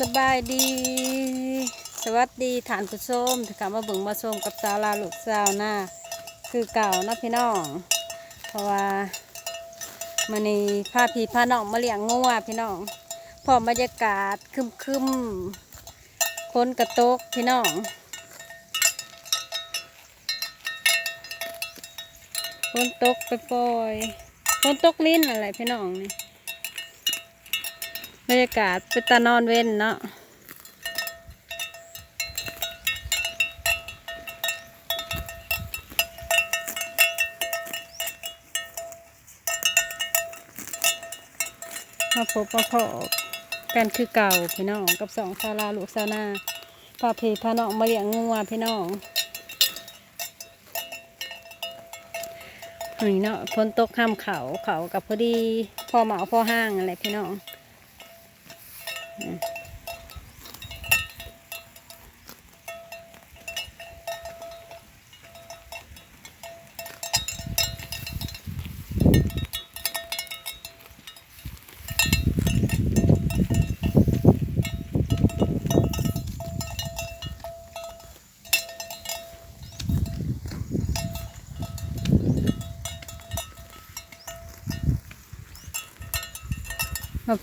สบายดี สวัสดีฐานผู้ชมที่กลับมาบิ่งมาชมกับสาวลาลูกสาวหน้าคือเก่านะพี่น้อง เพราะว่ามันนี้าพี่พาน้องมาเลี้ยงงัวพี่น้อง พอบรรยากาศคึมคึมๆฝนกระตกพี่น้องฝนตกไปปล่อยๆฝนตกลิ้นอะไรพี่น้องนี่ บรรยากาศเป็นตานอนเว้นเนาะมาพบมาพอกันคือเก่าพี่น้องกับสองซาลาลูกซาวนาพาพีพาน้องมาเลี้ยงงัวพี่น้องนี่เนาะฝนตกข้ามเขาเขากับพอดีพอเหมาพอห้างอะไรพี่น้อง มา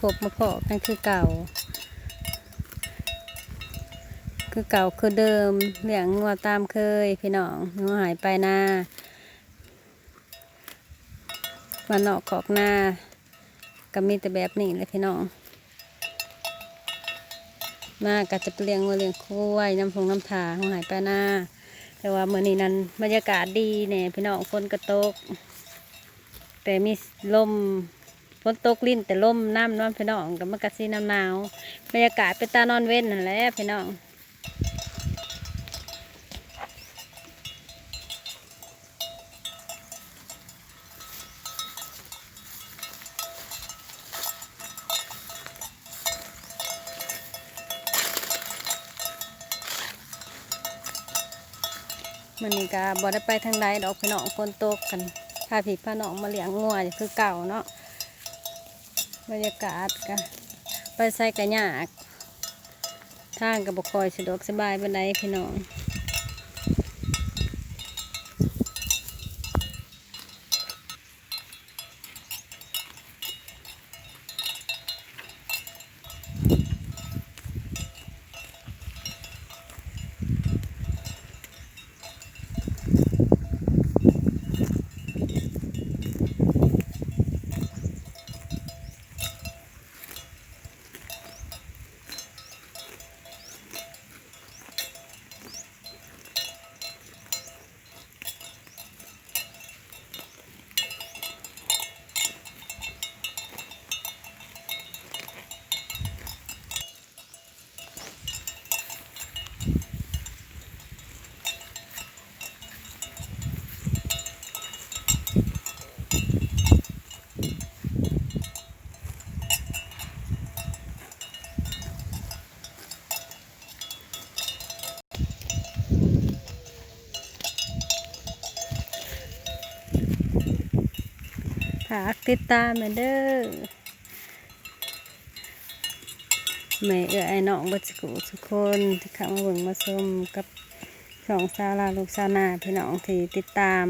พบมาพอกันคือเก่า คือเก่าคือเดิมเลี้ยงงัวตามเคย พี่น้องงัวหายไปหน้าวันนอกขอกหน้าก็มีแต่แบบนี้เลยพี่น้องหน้าก็จะไปเลี้ยงงัวเลี้ยงคุ้ยน้ำพงน้ำถางัวหายไปหน้า แต่ว่าเมื่อนี้นั้นบรรยากาศดีเนี่ยพี่น้องฝนกระตก แต่มีลมฝนตกลิ้นแต่ลมน้ำนอนพี่น้องกับมักระซีน้ำหนาวบรรยากาศเป็นตานอนเว้นนั่นแหละพี่น้อง มันนี่ก็บ่ได้ไปทางใดดอกพี่น้องคนตกกันพาผีพาน้องมาเลี้ยงงัวอยู่คือเก่าเนาะบรรยากาศก็ไปใส่กระยาก ทางกับบคอยสะดวกสบายบันไดพี่น้อง ฝากติดตามเหมือนเด้อแม่เอื้อไอ้น้องบัดสกูทุกคนที่เข้ามาเบิ่งมาชมกับสองสาวลาลูกสาวนาพี่น้องที่ติดตาม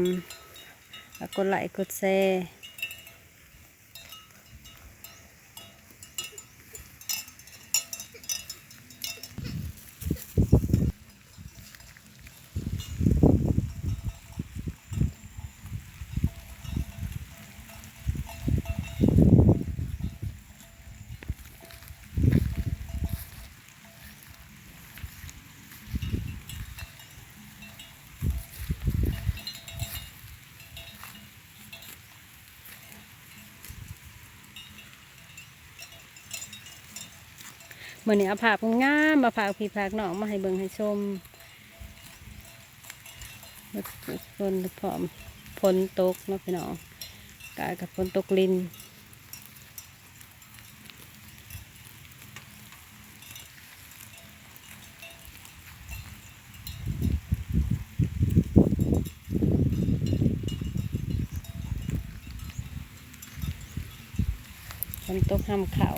กดไลค์กดแชร์ มื่อนี้เอาผักงามมาผักพี่ผักหนองมาให้เบิ่งให้ชมเบิดทุกคนพร้อมฝนตกเนาะพี่น้องกายกับฝนตกลินฝนตกห้ามเขา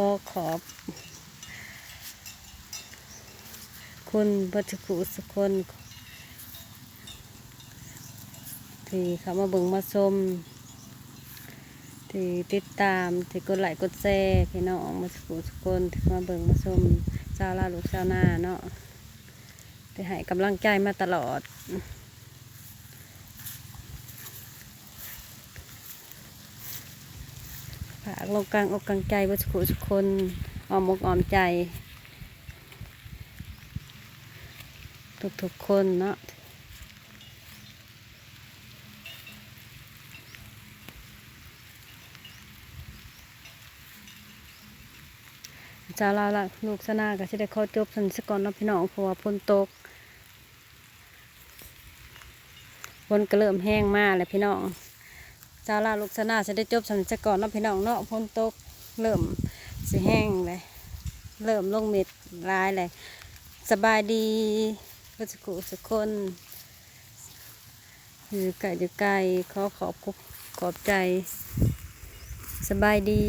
ขอขอบคุณบัจกุสุคนที่เขามาเบิ่งมาชมที่ติดตามที่กดไลค์กดแชร์พี่น้องมาสุสุคนที่มาเบิ่งมาชมชาวลาลูกชาวนาเนาะที่ให้กำลังใจมาตลอด ฝากลงกลางอกกลางใจวัสุสุคนออมอกออมใจ ทุกๆคนเนาะจาลาละลูกสนาก็จะได้ข้อจบสันสกอนนพี่น้องเพราะว่าฝนตกฝนก็เริ่มแห้งมากแล้วพี่น้อง จาลาลูกชนาจะได้จบสำนักก่อนเนาะพี่น้องเนาะฝนตกเริ่มสิแห้งเลยเริ่มลงเม็ดลายเลยสบายดีก็สกุสุคนอยู่ไกลอยู่ไกลขอขอบขอบใจ สบายดี